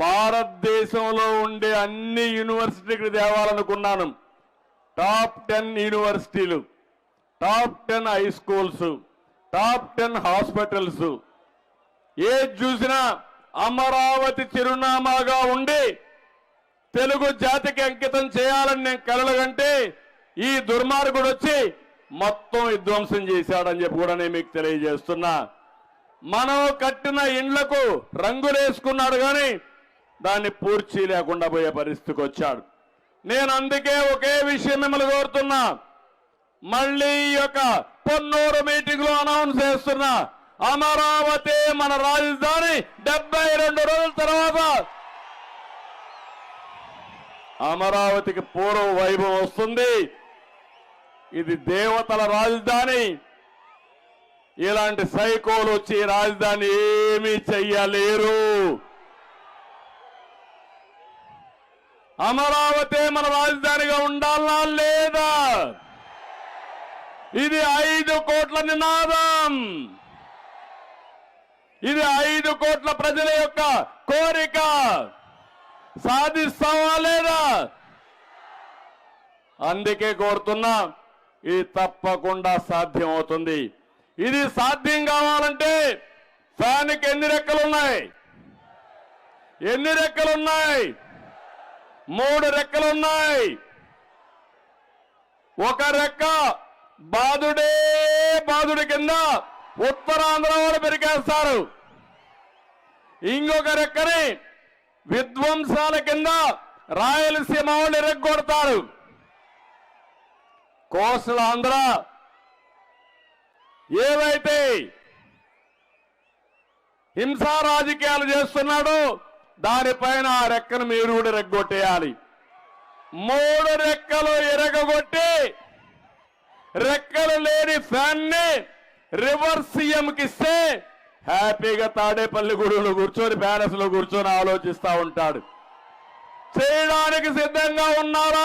భారతదేశంలో ఉండే అన్ని యూనివర్సిటీకి తేవాలనుకున్నాను. టాప్ టెన్ యూనివర్సిటీలు top ten high schools top ten hospitals. ఏది చూసినా అమరావతి చిరునామాగా ఉండి తెలుగు జాతికి అంకితం చేయాలని నేను కలలుగంటే ఈ దుర్మార్గుడు వచ్చి మొత్తం విధ్వంసం చేశాడని చెప్పి కూడా నేను మీకు తెలియజేస్తున్నా. మనం కట్టిన ఇండ్లకు రంగులేసుకున్నాడు కానీ దాన్ని పూర్చి లేకుండా పోయే పరిస్థితికి వచ్చాడు. నేను అందుకే ఒకే విషయం మిమ్మల్ని కోరుతున్నా. మళ్ళీ ఈ యొక్క పొన్నూరు మీటింగ్లో అనౌన్స్ చేస్తున్నా. అమరావతి మన రాజధాని డెబ్బై రెండు రోజుల తర్వాత అమరావతికి పూర్వ వైభవం వస్తుంది. ఇది దేవతల రాజధాని. ఇలాంటి సైకోలు వచ్చి రాజధాని ఏమీ చెయ్యలేరు. అమరావతి మన రాజధానిగా ఉండాలా లేదా? ఇది ఐదు కోట్ల నినాదం. ఇది ఐదు కోట్ల ప్రజల యొక్క కోరిక. సాధిస్తావా లేదా? అందుకే కోరుతున్నా ఇది తప్పకుండా సాధ్యం అవుతుంది ఇది సాధ్యం కావాలంటే ఫ్యాన్కి ఎన్ని రెక్కలున్నాయి? ఎన్ని రెక్కలున్నాయి? మూడు రెక్కలున్నాయి ఒక రెక్క బాధుడే బాధుడి కింద ఉత్తరాంధ్ర వాళ్ళు పెరిగేస్తారు. ఇంకొక రెక్కని విధ్వంసాల కింద రాయలసీమ వాళ్ళు ఎరగొడతారు. కోసల ఆంధ్ర ఏవైతే హింసా రాజకీయాలు చేస్తున్నాడో దానిపైన ఆ రెక్కను మీరు కూడా రెగ్గొట్టేయాలి. మూడు రెక్కలు ఎరగొట్టి రెక్కలు లేని ఫ్యాన్ని రివర్స్ సీఎంకి ఇస్తే హ్యాపీగా తాడేపల్లి గుడిలో కూర్చొని ప్యాలెస్లో కూర్చొని ఆలోచిస్తా ఉంటాడు. చేయడానికి సిద్ధంగా ఉన్నారా